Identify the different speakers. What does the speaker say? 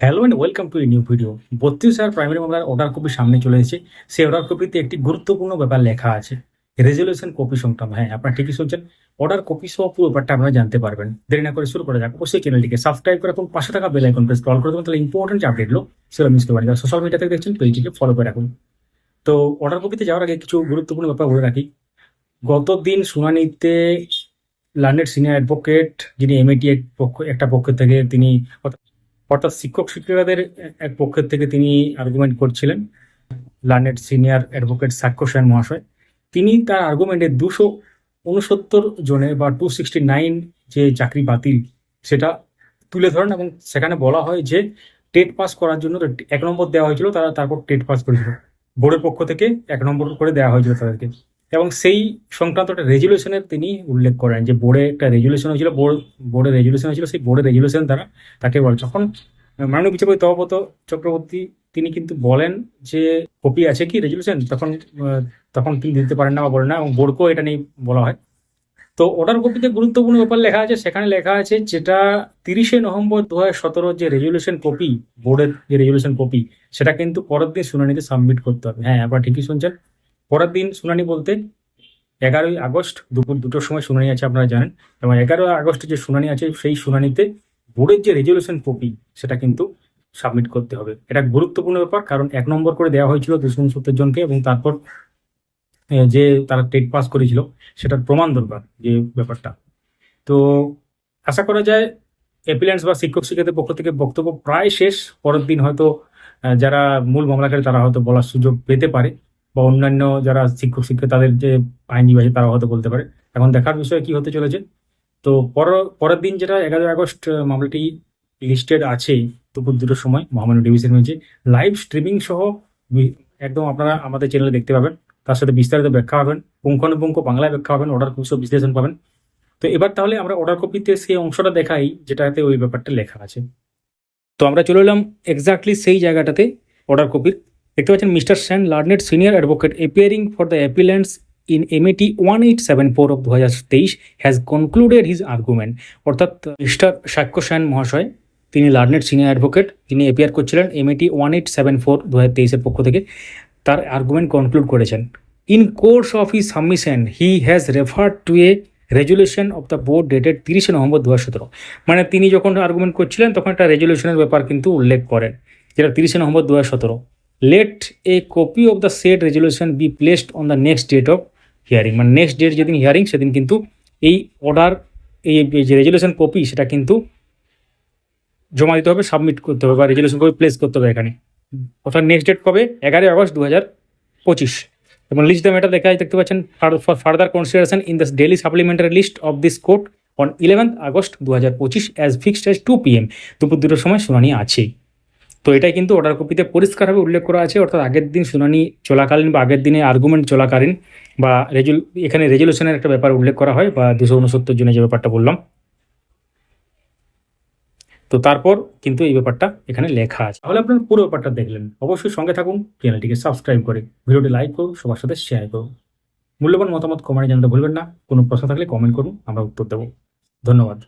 Speaker 1: Hello and welcome to a new video বত্রিশ হাজার primary মামলার অর্ডার কপি সামনে চলে এসেছে। সেই অর্ডার কপিতে একটি গুরুত্বপূর্ণ ব্যাপার লেখা আছে। রেজলিউশন কপি সংক্রান্ত। হ্যাঁ আপনারা ঠিকই শুনছেন। অর্ডার কপি সহ পুরো ব্যাপারটা আপনারা জানতে পারবেন। দেরি না করে শুরু করা যাক। অবশ্যই চ্যানেলটিকে সাবস্ক্রাইব করে এবং পাশে থাকা বেল আইকন প্রেস কল করে দেবেন। তাহলে ইম্পর্টেন্ট আপডেটগুলো সেগুলো মিস করবেন যারা সোশ্যাল মিডিয়া থেকে দেখছেন, পেজটিকে ফলো করে রাখুন। তো অর্ডার কপিতে যাওয়ার আগে কিছু গুরুত্বপূর্ণ ব্যাপার বলে রাখি। গত দিন শুনানিতে লার্নেড সিনিয়র অ্যাডভোকেট যিনি এমএটি পক্ষ একটা পক্ষ থেকে তিনি অর্থাৎ শিক্ষক শিক্ষিকাদের এক পক্ষের থেকে তিনি আর্গুমেন্ট করছিলেন লার্নেড সিনিয়র অ্যাডভোকেট সাক্ষ্য সেন মহাশয়। তিনি তার আর্গুমেন্টে দুশো উনসত্তর জনে বা টু সিক্সটি নাইন যে চাকরি বাতিল, সেটা তুলে ধরেন এবং সেখানে বলা হয় যে টেট পাস করার জন্য এক নম্বর দেওয়া হয়েছিল, তারা তারপর টেট পাস করেছিল। বোর্ডের পক্ষ থেকে এক নম্বর করে দেওয়া হয়েছিল তাদেরকে। এবং সেই সংক্রান্ত একটা রেজুলেশনের তিনি উল্লেখ করেন যে বোর্ডে একটা রেজুলেশন হয়েছিল, বোর্ড বোর্ডের রেজুলেশন হয়েছিল, সেই বোর্ডের রেজুলেশন দ্বারা তাকে বলে যখন মাননীয় বিচারপতি তহপত চক্রবর্তী তিনি কিন্তু বলেন যে কপি আছে কি রেজুলেশন, তখন তখন তিনি দিতে পারেন না বা বলেন না এবং বোর্ডকেও এটা নিয়ে বলা হয়। তো অর্ডার কপিতে গুরুত্বপূর্ণ ব্যাপার লেখা আছে, সেখানে লেখা আছে যেটা তিরিশে নভেম্বর দু হাজার সতেরো যে রেজুলেশন কপি, বোর্ডের যে রেজুলেশন কপি, সেটা কিন্তু পরের দিন শুনানিতে সাবমিট করতে হবে। হ্যাঁ আপনারা ঠিকই শুনছেন। পরের দিন শুনানি বলতে এগারোই আগস্ট দুপুর দুটোর সময় শুনানি আছে, আপনারা জানেন। এবং এগারোই আগস্ট যে শুনানি আছে, সেই শুনানিতে বোর্ডের যে রেজলিউশন কপি সেটা কিন্তু সাবমিট করতে হবে। এটা গুরুত্বপূর্ণ ব্যাপার, কারণ এক নম্বর করে দেওয়া হয়েছিল দুশো সত্তর জনকে এবং তারপর যে তারা টেট পাস করেছিল, সেটার প্রমাণ দরকার যে ব্যাপারটা। তো আশা করা যায় অ্যাপিলেন্স বা শিক্ষক শিক্ষকের পক্ষ থেকে বক্তব্য প্রায় শেষ। পরের দিন হয়তো যারা মূল মামলাকারী, তারা হয়তো বলার সুযোগ পেতে পারে। বা অন্যান্য যারা শিক্ষক শিক্ষক, তাদের যে আইনজীবী আছে, তারা হয়তো বলতে পারে। এখন দেখার বিষয়ে কি হতে চলেছে? তো পর, পরের দিন যেটা এগারোই আগস্ট মামলাটি লিস্টেড আছে দুপুর দুটোর সময়, মহামান্য ডিভিশন হয়েছে লাইভ স্ট্রিমিং সহ একদম আপনারা আমাদের চ্যানেলে দেখতে পাবেন। তার সাথে বিস্তারিত ব্যাখ্যা পাবেন। পুঙ্খানুপুঙ্খ বাংলায় ব্যাখ্যা পাবেন অর্ডার কপি বিশ্লেষণ পাবেন। তো এবার তাহলে আমরা অর্ডার কপিতে সেই অংশটা দেখাই, যেটাতে ওই ব্যাপারটা লেখা আছে। তো আমরা চলে এলাম এক্স্যাক্টলি সেই জায়গাটাতে অর্ডার কপির দেখতে পাচ্ছেন mister Sen learned senior advocate appearing for the appellants in MAT one eight seven four of দু হাজার তেইশ হ্যাজ কনক্লুডেড হিজ আর্গুমেন্ট অর্থাৎ মিস্টার সাক্ষ্য সেন মহাশয়, তিনি লার্নেড সিনিয়র অ্যাডভোকেট, তিনি এপিয়ার করছিলেন MAT one eight seven four দু হাজার তেইশের পক্ষ থেকে। তার আর্গুমেন্ট কনক্লুড করেছেন। In course of his submission he has referred to a resolution of the board dated তিরিশে নভেম্বর দু সতেরো। মানে তিনি যখন আর্গুমেন্ট করছিলেন, তখন একটা রেজুলেশনের ব্যাপার কিন্তু উল্লেখ করেন, যেটা তিরিশে নভেম্বর দু সতেরো। Let a copy of the set resolution be placed on the next date of hearing মানে নেক্সট ডেট যেদিন হিয়ারিং সেদিন কিন্তু এই অর্ডার এই যে রেজুলেশন কপি সেটা কিন্তু জমা দিতে হবে সাবমিট করতে হবে বা রেজুলেশন কপি প্লেস করতে হবে এখানে। অর্থাৎ নেক্সট ডেট কবে? এগারোই আগস্ট দু হাজার পঁচিশ। এবং লিস্ট দ্য ম্যাটার দেখা দেখতে পাচ্ছেন for further consideration in the daily supplementary list of this court on eleventh August দু হাজার পঁচিশ as fixed as two P M দুপুর দুটোর সময় শুনানি আছে তো এটাই কিন্তু অর্ডার কপিতে পরিষ্কারভাবে উল্লেখ করা আছে, অর্থাৎ আগের দিন শুনানি চলাকালীন বা আগের দিনে আর্গুমেন্ট চলাকালীন বা রেজুল এখানে রেজুলেশনের একটা ব্যাপার উল্লেখ করা হয়, বা দুশো উনসত্তর জনের যে ব্যাপারটা বললাম। তো তারপর কিন্তু এই ব্যাপারটা এখানে লেখা আছে। তাহলে আপনার পুরো ব্যাপারটা দেখলেন। অবশ্যই সঙ্গে থাকুন, চ্যানেলটিকে সাবস্ক্রাইব করে ভিডিওটি লাইক করুন, সবার সাথে শেয়ার করুন। মূল্যবান মতামত কমেন্টে জানাতে ভুলবেন না। কোনো প্রশ্ন থাকলে কমেন্ট করুন, আমরা উত্তর দেবো। ধন্যবাদ।